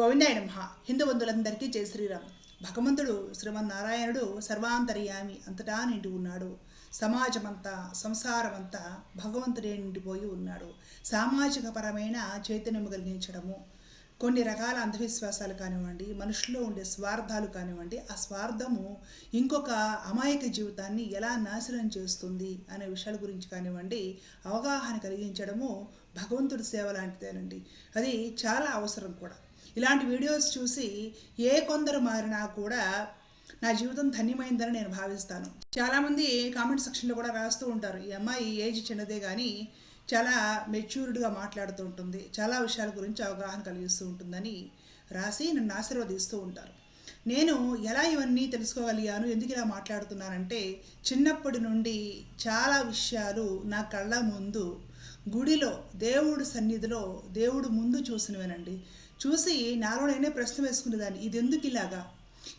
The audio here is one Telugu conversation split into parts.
గోవిందాయ నమ హిందూ బంధువులందరికీ జై శ్రీరామ్. భగవంతుడు శ్రీమన్నారాయణుడు సర్వాంతర్యామి అంతటా నిండి ఉన్నాడు. సమాజమంతా సంసారమంతా భగవంతుడే నిండిపోయి ఉన్నాడు. సామాజిక పరమైన చైతన్యము కలిగించడము. కొన్ని రకాల అంధవిశ్వాసాలు కానివ్వండి మనుషుల్లో ఉండే స్వార్థాలు కానివ్వండి ఆ స్వార్థము ఇంకొక అమాయక జీవితాన్ని ఎలా నాశనం చేస్తుంది అనే విషయాల గురించి కానివ్వండి అవగాహన కలిగించడము భగవంతుడి సేవ లాంటిదేనండి. అది చాలా అవసరం కూడా. ఇలాంటి వీడియోస్ చూసి ఏ కొందరు మారినా కూడా నా జీవితం ధన్యమైందని నేను భావిస్తాను. చాలామంది కామెంట్ సెక్షన్లో కూడా రాస్తూ ఉంటారు ఈ అమ్మాయి ఏజ్ చిన్నదే కానీ చాలా మెచ్యూర్డ్గా మాట్లాడుతూ ఉంటుంది చాలా విషయాల గురించి అవగాహన కలిగిస్తూ ఉంటుందని రాసి నన్ను ఆశీర్వదిస్తూ ఉంటారు. నేను ఎలా ఇవన్నీ తెలుసుకోగలిగాను ఎందుకు ఇలా మాట్లాడుతున్నానంటే చిన్నప్పటి నుండి చాలా విషయాలు నా కళ్ళ ముందు గుడిలో దేవుడు సన్నిధిలో దేవుడు ముందు చూసినవేనండి. చూసి నాలో నేనే ప్రశ్న వేసుకునేదాన్ని ఇది ఎందుకు ఇలాగా?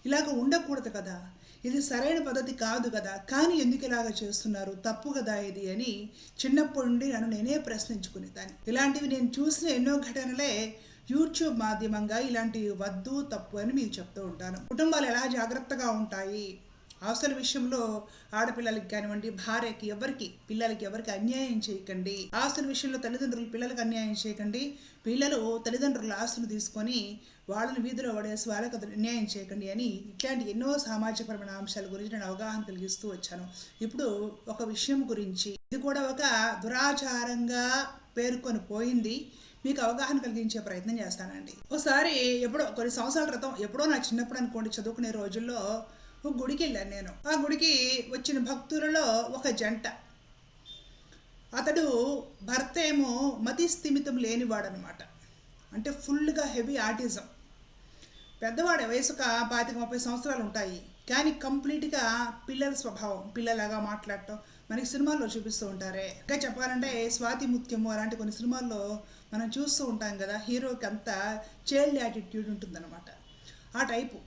ఇలాగ ఉండకూడదు కదా. ఇది సరైన పద్ధతి కాదు కదా. కానీ ఎందుకు ఇలాగ చేస్తున్నారు? తప్పు కదా ఇది అని చిన్నప్పటి నుండి నన్ను నేనే ప్రశ్నించుకునేదాన్ని. ఇలాంటివి నేను చూసిన ఎన్నో ఘటనలే యూట్యూబ్ మాధ్యమంగా ఇలాంటివి వద్దు తప్పు అని మీకు చెప్తూ ఉంటాను. కుటుంబాలు ఎలా జాగ్రత్తగా ఉంటాయి? ఆస్తుల విషయంలో ఆడపిల్లలకి కానివ్వండి భార్యకి ఎవరికి పిల్లలకి ఎవరికి అన్యాయం చేయకండి. ఆస్తుల విషయంలో తల్లిదండ్రులు పిల్లలకు అన్యాయం చేయకండి. పిల్లలు తల్లిదండ్రుల ఆస్తులు తీసుకొని వాళ్ళని వీధిలో పడేసి వాళ్ళకి అన్యాయం చేయకండి అని ఇట్లాంటి ఎన్నో సామాజికపరమైన అంశాల గురించి నేను అవగాహన కలిగిస్తూ వచ్చాను. ఇప్పుడు ఒక విషయం గురించి. ఇది కూడా ఒక దురాచారంగా పేర్కొని పోయింది. మీకు అవగాహన కలిగించే ప్రయత్నం చేస్తానండి. ఒకసారి ఎప్పుడో కొన్ని సంవత్సరాల క్రితం ఎప్పుడో నా చిన్నప్పుడు అనుకోండి చదువుకునే రోజుల్లో ఒక గుడికి వెళ్ళాను నేను. ఆ గుడికి వచ్చిన భక్తులలో ఒక జంట. అతడు భర్త ఏమో మతి స్థిమితం లేనివాడనమాట అంటే ఫుల్గా హెవీ ఆర్టిజం పెద్దవాడే వయసుక పాతిక ముప్పై సంవత్సరాలు ఉంటాయి. కానీ కంప్లీట్గా పిల్లల స్వభావం పిల్లలాగా మాట్లాడటం మనకి సినిమాల్లో చూపిస్తూ ఉంటారే. ఇంకా చెప్పాలంటే స్వాతి ముత్యము అలాంటి కొన్ని సినిమాల్లో మనం చూస్తూ ఉంటాం కదా హీరోకి అంతా చైల్డ్ యాటిట్యూడ్ ఉంటుందన్నమాట. ఆ టైపు.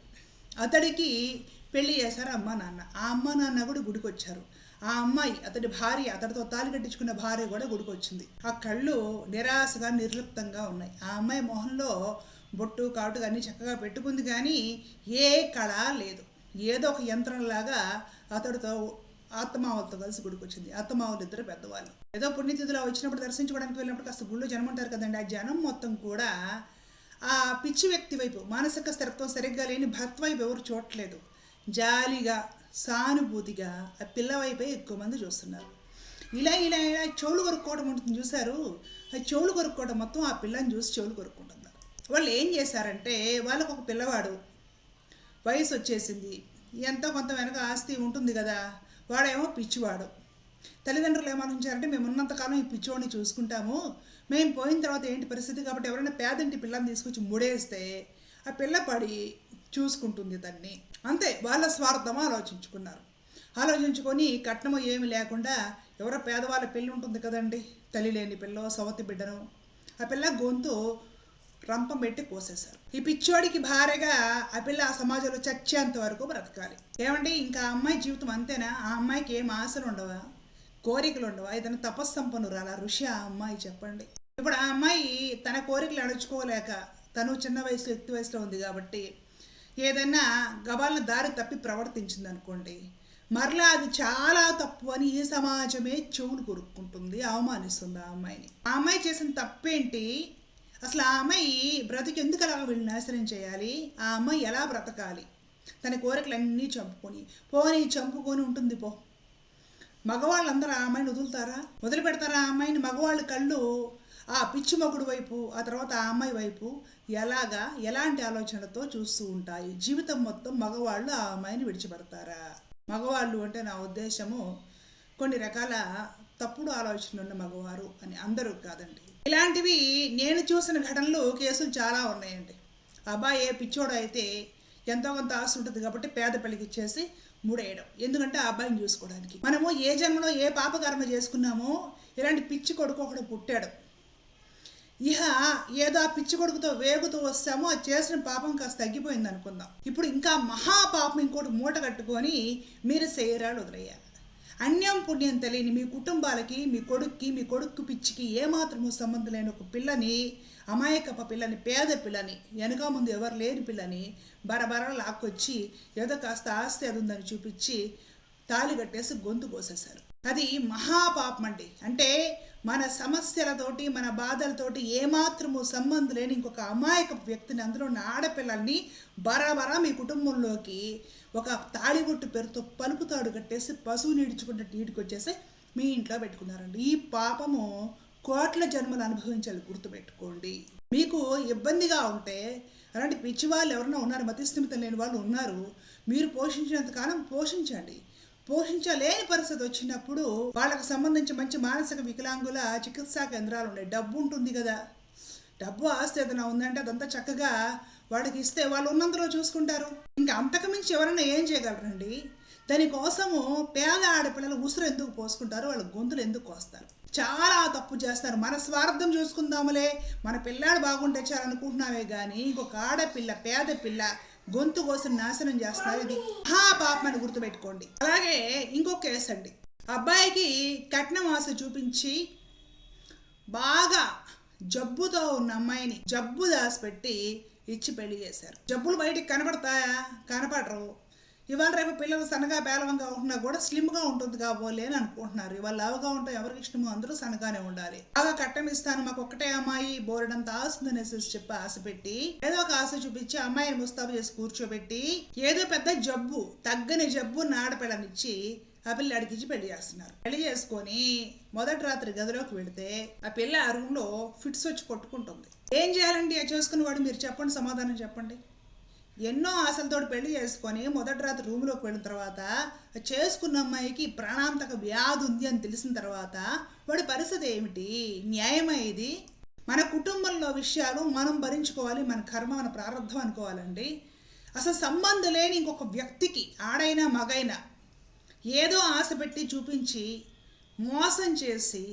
అతడికి పెళ్ళి చేశారు అమ్మ నాన్న. ఆ అమ్మ నాన్న కూడా గుడికి వచ్చారు ఆ అమ్మాయి అతడి భార్య అతడితో తాలి కట్టించుకున్న భార్య కూడా గుడికి వచ్చింది ఆ కళ్ళు నిరాశగా నిర్లిప్తంగా ఉన్నాయి. ఆ అమ్మాయి మొహంలో బొట్టు కాటు అన్నీ చక్కగా పెట్టుకుంది కానీ ఏ కళ లేదు. ఏదో ఒక యంత్రంలాగా అతడితో ఆత్మావులతో కలిసి గుడికి వచ్చింది ఆత్మావులు ఇద్దరు పెద్దవాళ్ళు. ఏదో పుణ్యతిథులు వచ్చినప్పుడు దర్శించుకోవడానికి వెళ్ళినప్పుడు కాస్త గుళ్ళు జనం ఉంటారు కదండి. ఆ జనం మొత్తం కూడా ఆ పిచ్చి వ్యక్తి వైపు మానసిక స్థిరత్వం సరిగ్గా లేని భర్త వైపు ఎవరు చూడట్లేదు. జాలిగా సానుభూతిగా ఆ పిల్లవైపై ఎక్కువ మంది చూస్తున్నారు. ఇలా ఇలా ఇలా చెవులు కొరుక్కోవడం ఉంటుంది చూశారు? ఆ చెవులు కొరుక్కోవడం మొత్తం ఆ పిల్లని చూసి చెవులు కొరుక్కుంటున్నారు వాళ్ళు ఏం చేశారంటే వాళ్ళకు ఒక పిల్లవాడు వయసు వచ్చేసింది. ఎంతో కొంత వెనక ఆస్తి ఉంటుంది కదా వాడేమో పిచ్చివాడు. తల్లిదండ్రులు ఏమనుంచారంటే మేము ఉన్నంతకాలం ఈ పిచ్చివాడిని చూసుకుంటాము. మేము పోయిన తర్వాత ఏంటి పరిస్థితి? కాబట్టి ఎవరైనా పేదంటి పిల్లని తీసుకొచ్చి ముడేస్తే ఆ పిల్ల పడి చూసుకుంటుంది దాన్ని. అంతే వాళ్ళ స్వార్థం ఆలోచించుకున్నారు. ఆలోచించుకొని కట్నము ఏమి లేకుండా ఎవరో పేదవాళ్ళ పెళ్ళి ఉంటుంది కదండి తల్లి లేని పిల్లో సవతి బిడ్డను ఆ పిల్ల గొంతు రంపం పెట్టి కోసేశారు. ఈ పిచ్చోడికి భార్యగా ఆ పిల్ల ఆ సమాజంలో చచ్చేంత వరకు బ్రతకాలి. ఏమండి ఇంకా ఆ అమ్మాయి జీవితం అంతేనా? ఆ అమ్మాయికి ఏం ఆశలు ఉండవా? కోరికలు ఉండవా? ఏదైనా తపస్సంపన్నురాలా ఋషి ఆ అమ్మాయి చెప్పండి. ఇప్పుడు ఆ అమ్మాయి తన కోరికలు అణుచుకోలేక తను చిన్న వయసులో ఎత్తు వయసులో ఉంది కాబట్టి ఏదైనా గబాలను దారి తప్పి ప్రవర్తించింది అనుకోండి మరలా అది చాలా తప్పు అని ఈ సమాజమే చెవులు కొరుక్కుంటుంది అవమానిస్తుంది ఆ అమ్మాయిని. ఆ అమ్మాయి చేసిన తప్పేంటి? అసలు ఆ అమ్మాయి బ్రతికి ఎందుకు అలా వీళ్ళు నాశనం చేయాలి? ఆ అమ్మాయి ఎలా బ్రతకాలి? తన కోరికలన్నీ చంపుకొని పోని చంపుకొని ఉంటుంది పో. మగవాళ్ళందరూ ఆ అమ్మాయిని వదులుతారా? వదిలిపెడతారా ఆ అమ్మాయిని? మగవాళ్ళ కళ్ళు ఆ పిచ్చి మొగుడు వైపు ఆ తర్వాత ఆ అమ్మాయి వైపు ఎలాగా ఎలాంటి ఆలోచనలతో చూస్తూ ఉంటాయి? జీవితం మొత్తం మగవాళ్ళు ఆ అమ్మాయిని విడిచిపెడతారా? మగవాళ్ళు అంటే నా ఉద్దేశము కొన్ని రకాల తప్పుడు ఆలోచనలు ఉన్న మగవారు అని అందరూ కాదండి. ఇలాంటివి నేను చూసిన ఘటనలు కేసులు చాలా ఉన్నాయండి. అబ్బాయి ఏ పిచ్చోడు అయితే ఎంతో కొంత ఆశ ఉంటుంది కాబట్టి పేద పెళ్ళికి ఇచ్చేసి మూడేయడం. ఎందుకంటే ఆ అబ్బాయిని చూసుకోవడానికి. మనము ఏ జన్మలో ఏ పాపకర్మ చేసుకున్నామో ఇలాంటి పిచ్చి కొడుకు ఒకడు పుట్టాడు. ఇహ ఏదో ఆ పిచ్చి కొడుకుతో వేగుతూ వస్తామో అది చేసిన పాపం కాస్త తగ్గిపోయింది అనుకుందాం. ఇప్పుడు ఇంకా మహా పాపం ఇంకోటి మూట కట్టుకొని మీరు శరీరాలు వదిలేయాలి. అన్యం పుణ్యం తెలియని మీ కుటుంబాలకి మీ కొడుక్కి మీ కొడుక్కు పిచ్చికి ఏమాత్రము సంబంధం లేని ఒక పిల్లని అమాయకప పిల్లని పేద పిల్లని వెనక ముందు ఎవరు లేని పిల్లని బరబర లాక్కొచ్చి ఏదో కాస్త ఆస్తి అది ఉందని చూపించి తాళి కట్టేసి గొంతు కోసేశారు. అది మహాపాపం అండి. అంటే మన సమస్యలతోటి మన బాధలతోటి ఏమాత్రము సంబంధం లేని ఇంకొక అమాయక వ్యక్తిని అందులో ఉన్న ఆడపిల్లల్ని బరాబరా మీ కుటుంబంలోకి ఒక తాళిబొట్టు పేరుతో పలుపు తాడు కట్టేసి పశువు నీడ్చుకుంటే నీటికి వచ్చేసి మీ ఇంట్లో పెట్టుకున్నారండి. ఈ పాపము కోట్ల జన్మలు అనుభవించాలి గుర్తుపెట్టుకోండి. మీకు ఇబ్బందిగా ఉంటే అలాంటి పిచ్చి వాళ్ళు ఎవరైనా ఉన్నారు మతిస్థిమితం లేని వాళ్ళు ఉన్నారు మీరు పోషించినంత కాలం పోషించండి. పోషించలేని పరిస్థితి వచ్చినప్పుడు వాళ్ళకు సంబంధించి మంచి మానసిక వికలాంగుల చికిత్సా కేంద్రాలు ఉన్నాయి డబ్బు ఉంటుంది కదా. డబ్బు ఆస్తి ఏదైనా ఉందంటే అదంతా చక్కగా వాళ్ళకి ఇస్తే వాళ్ళు ఉన్నందులో చూసుకుంటారు. ఇంకా అంతకు మించి ఎవరైనా ఏం చేయగలరండి? దానికోసము పేద ఆడపిల్లలు ఉసురు ఎందుకు పోసుకుంటారు? వాళ్ళ గొంతులు ఎందుకు కోస్తారు? చాలా తప్పు చేస్తారు. మన స్వార్థం చూసుకుందాములే. మన పిల్లాడు బాగుంటే చాలనుకుంటున్నావే కానీ ఇంకొక ఆడపిల్ల పేద పిల్ల గొంతు కోసం నాశనం చేస్తున్నారు ఇది మహాపాపం అని గుర్తుపెట్టుకోండి. అలాగే ఇంకొక కేసు అండి. అబ్బాయికి కట్నం ఆశ చూపించి బాగా జబ్బుతో ఉన్న అమ్మాయిని జబ్బు దాచిపెట్టి ఇచ్చి పెళ్ళి చేశారు. జబ్బులు బయటికి కనపడతాయా? కనపడరు. ఇవాళ రేపు పిల్లలు సన్నగా పేలవంగా ఉంటున్నా కూడా స్లిమ్గా ఉంటుంది కాబోలే అని అనుకుంటున్నారు. ఇవాళ లావుగా ఉంటాయి ఎవరికి ఇష్టమో అందరూ సన్నగానే ఉండాలి. బాగా కట్టం ఇస్తాను మాకు ఒక్కటే అమ్మాయి బోరడంత ఆస్తుంది అనేసి చెప్పి ఆశ పెట్టి ఏదో ఒక ఆశ చూపించి అమ్మాయిని ముస్తాబు చేసి కూర్చోబెట్టి ఏదో పెద్ద జబ్బు తగ్గని జబ్బు నాడపిల్లనిచ్చి ఆ పిల్ల అడిగించి పెళ్ళి చేస్తున్నారు. పెళ్ళి చేసుకొని మొదటి రాత్రి గదిలోకి వెళితే ఆ పిల్ల ఆ రూమ్లో ఫిట్స్ వచ్చి కొట్టుకుంటుంది. ఏం చేయాలండి? చేసుకుని వాడు మీరు చెప్పండి సమాధానం చెప్పండి. ఎన్నో ఆశలతో పెళ్ళి చేసుకొని మొదటి రాత్రి రూమ్లోకి వెళ్ళిన తర్వాత చేసుకున్న అమ్మాయికి ప్రాణాంతక వ్యాధి ఉంది అని తెలిసిన తర్వాత వాడి పరిస్థితి ఏమిటి? న్యాయమా ఇది మన కుటుంబంలో విషయాలు మనం భరించుకోవాలి మన కర్మ మన ప్రారంభం అనుకోవాలండి. అసలు సంబంధం లేని ఇంకొక వ్యక్తికి ఆడైనా మగైనా ఏదో ఆశ పెట్టి చూపించి మోసం చేసి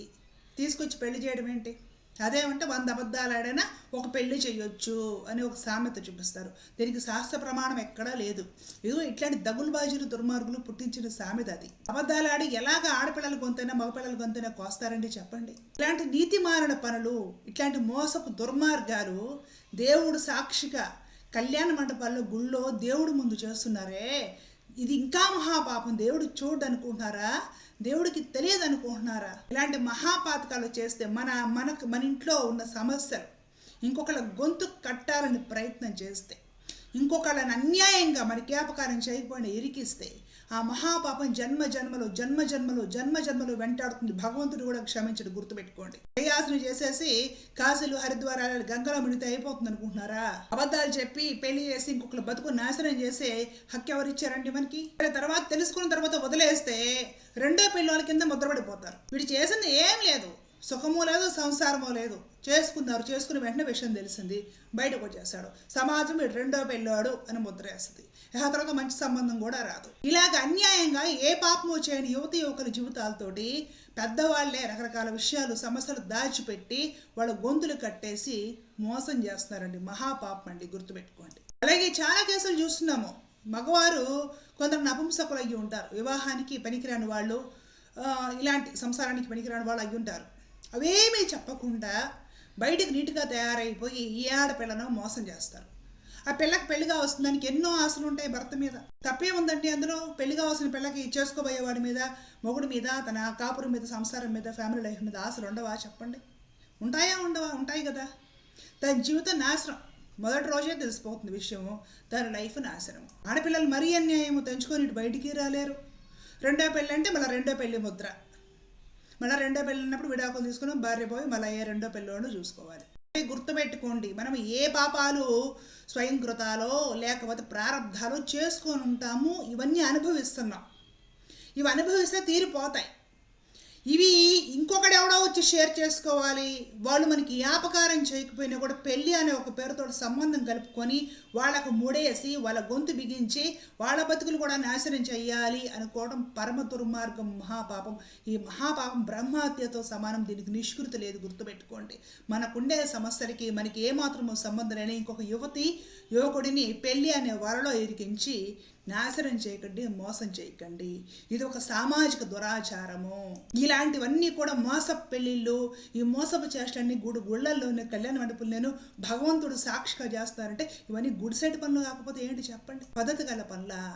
తీసుకొచ్చి పెళ్ళి చేయడం ఏంటి? అదేమంటే వంద అబద్ధాలు ఆడైనా ఒక పెళ్ళి చేయొచ్చు అని ఒక సామెత చూపిస్తారు. దీనికి శాస్త్ర ప్రమాణం ఎక్కడా లేదు. ఇదిగో ఇట్లాంటి దగులుబాజీలు దుర్మార్గులు పుట్టించిన సామెత అది. అబద్ధాలు ఆడి ఎలాగ ఆడపిల్లలు గొంతైనా మగపిల్లల గొంతైనా కోస్తారండి చెప్పండి. ఇలాంటి నీతి మారణ పనులు ఇట్లాంటి మోసపు దుర్మార్గాలు దేవుడు సాక్షిగా కళ్యాణ మండపాల్లో గుళ్ళో దేవుడు ముందు చేస్తున్నారే. ఇది ఇంకా మహాపాపం. దేవుడు చూడు అనుకుంటున్నారా దేవుడికి తెలియదు అనుకుంటున్నారా ఇలాంటి మహాపాతకాలు చేస్తే మన మనకు మన ఇంట్లో ఉన్న సమస్యలు ఇంకొకళ్ళ గొంతు కట్టాలని ప్రయత్నం చేస్తే ఇంకొకళ్ళని అన్యాయంగా మన జ్ఞాపకారం చేయకపోయినా ఇరికిస్తే ఆ మహాపాపం జన్మ జన్మలో జన్మ జన్మలో జన్మ జన్మలో వెంటాడుతుంది. భగవంతుడు కూడా క్షమించడు గుర్తుపెట్టుకోండి. కైలాసను చేసేసి కాశీలు హరిద్వారాలు గంగలో మునిగితే అయిపోతుంది అనుకుంటున్నారా? అబద్ధాలు చెప్పి పెళ్ళి చేసి ఇంకొకరు బతుకు నాశనం చేసే హక్కు ఎవరు ఇచ్చారండి మనకి తర్వాత తెలుసుకున్న తర్వాత వదిలేస్తే రెండో పెళ్ళి వాళ్ళ కింద ముద్రపడిపోతారు. వీడు చేసింది ఏం లేదు. సుఖము లేదు సంసారము లేదు చేసుకున్నారు. చేసుకుని వెంటనే విషయం తెలిసింది. బయటకు వచ్చేసాడు సమాజం వీడు రెండో పెళ్ళాడు అని ముద్ర వేస్తుంది. ఆ తర్వాత మంచి సంబంధం కూడా రాదు. ఇలాగ అన్యాయంగా ఏ పాపము చేయని యువతి యువకుల జీవితాలతోటి పెద్దవాళ్ళే రకరకాల విషయాలు సమస్యలు దాచిపెట్టి వాళ్ళ గొంతులు కట్టేసి మోసం చేస్తున్నారండి. మహాపాపం అండి. గుర్తుపెట్టుకోండి. అలాగే చాలా కేసులు చూస్తున్నాము. మగవారు కొందరు నపుంసకులు అయ్యి ఉంటారు. వివాహానికి పనికిరాని వాళ్ళు ఇలాంటి సంసారానికి పనికిరాని వాళ్ళు అయ్యి ఉంటారు. అవేమీ చెప్పకుండా బయటికి నీట్గా తయారైపోయి ఈ ఆడపిల్లను మోసం చేస్తారు. ఆ పిల్లకి పెళ్ళిగా వస్తుందానికి ఎన్నో ఆశలు ఉంటాయి భర్త మీద. తప్పే ఉందండి అందులో? పెళ్ళిగా వస్తున్న పిల్లకి చేసుకోబోయేవాడి మీద మొగుడు మీద తన కాపురం మీద సంసారం మీద ఫ్యామిలీ లైఫ్ మీద ఆశలు ఉండవా? చెప్పండి. ఉంటాయా ఉండవా? ఉంటాయి కదా. తన జీవితం నాశనం. మొదటి రోజే తెలిసిపోతుంది విషయము. తన లైఫ్ నాశనం. ఆడపిల్లలు మరీ అన్యాయము తెంచుకొని ఇటు బయటికి రాలేరు. రెండో పెళ్ళి అంటే మళ్ళీ రెండో పెళ్ళి ముద్ర. మళ్ళీ రెండో పెళ్ళి ఉన్నప్పుడు విడాకులు తీసుకుని భార్య పోయి మళ్ళీ ఏ రెండో పెళ్ళోడు చూసుకోవాలి. గుర్తుపెట్టుకోండి మనం ఏ పాపాలు స్వయంకృతాలో లేకపోతే ప్రారంధాలు చేసుకొని ఉంటాము ఇవన్నీ అనుభవిస్తున్నాం. ఇవి అనుభవిస్తే తీరిపోతాయి. ఇవి ఇంకొకడు ఎవడో వచ్చి షేర్ చేసుకోవాలి. వాళ్ళు మనకి వ్యాపకారం చేయకపోయినా కూడా పెళ్ళి అనే ఒక పేరుతో సంబంధం కలుపుకొని వాళ్ళకు ముడేసి వాళ్ళ గొంతు బిగించి వాళ్ళ బతుకులు కూడా నాశనం చేయాలి అనుకోవడం పరమ దుర్మార్గం మహాపాపం. ఈ మహాపాపం బ్రహ్మహత్యతో సమానం. దీనికి నిష్కృతి లేదు గుర్తుపెట్టుకోండి. మనకుండే సమస్యలకి మనకి ఏమాత్రమో సంబంధం లేని ఇంకొక యువతి యువకుడిని పెళ్ళి అనే వరలో ఇరికించి నాశనం చేయకండి మోసం చేయకండి. ఇది ఒక సామాజిక దురాచారము. ఇలాంటివన్నీ కూడా మోసపు పెళ్ళిళ్ళు ఈ మోసపు చేష్టలన్నీ గుడి గుళ్ళల్లోనే కళ్యాణ మండపంలోను భగవంతుడు సాక్షిగా చేస్తారంటే ఇవన్నీ గుడిసెట్ పనులు కాకపోతే ఏంటి చెప్పండి? పద్ధతి గల పనుల?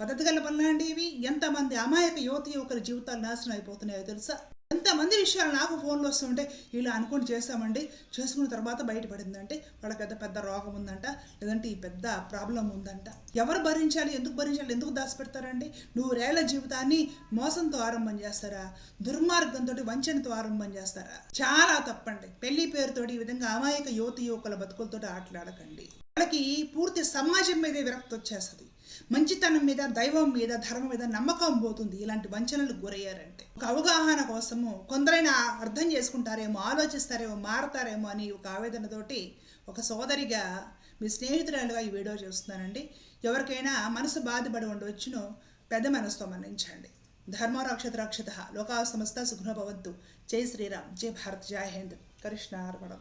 పద్ధతి గల పనులు అండి ఇవి? ఎంతమంది అమాయక యువతి యువకుల జీవితాలు నాశనం అయిపోతున్నాయో తెలుసా? ఎంతమంది విషయాలు నాకు ఫోన్లు వస్తుంటే ఇలా అనుకుని చేస్తామండి. చేసుకున్న తర్వాత బయటపడిందంటే వాళ్ళకి పెద్ద పెద్ద రోగం ఉందంట లేదంటే ఈ పెద్ద ప్రాబ్లం ఉందంట. ఎవరు భరించాలి? ఎందుకు భరించాలి? ఎందుకు దాచిపెడతారండి? నూరేళ్ళ జీవితాన్ని మోసంతో ఆరంభం చేస్తారా? దుర్మార్గంతో వంచనతో ఆరంభం చేస్తారా? చాలా తప్పండి. పెళ్ళి పేరుతోటి ఈ విధంగా అమాయక యువతి యువకుల బతుకులతో ఆటలాడకండి. వాళ్ళకి పూర్తి సమాజం మీదే విరక్తి వచ్చేస్తుంది. మంచితనం మీద దైవం మీద ధర్మం మీద నమ్మకం పోతుంది. ఇలాంటి వంచనలు గురయ్యారంటే. ఒక అవగాహన కోసము కొందరైనా అర్థం చేసుకుంటారేమో ఆలోచిస్తారేమో మారతారేమో అని ఒక ఆవేదనతోటి ఒక సోదరిగా మీ స్నేహితురాలుగా ఈ వీడియో చేస్తున్నానండి. ఎవరికైనా మనసు బాధపడి ఉండవచ్చునో పెద్ద మనసుతో మన్నించండి. ధర్మ రక్షత రక్షత. లోకా సమస్త సుఖభవంతు జై శ్రీరామ్. జై భారత్. జై హింద్. కృష్ణ అర్పణం.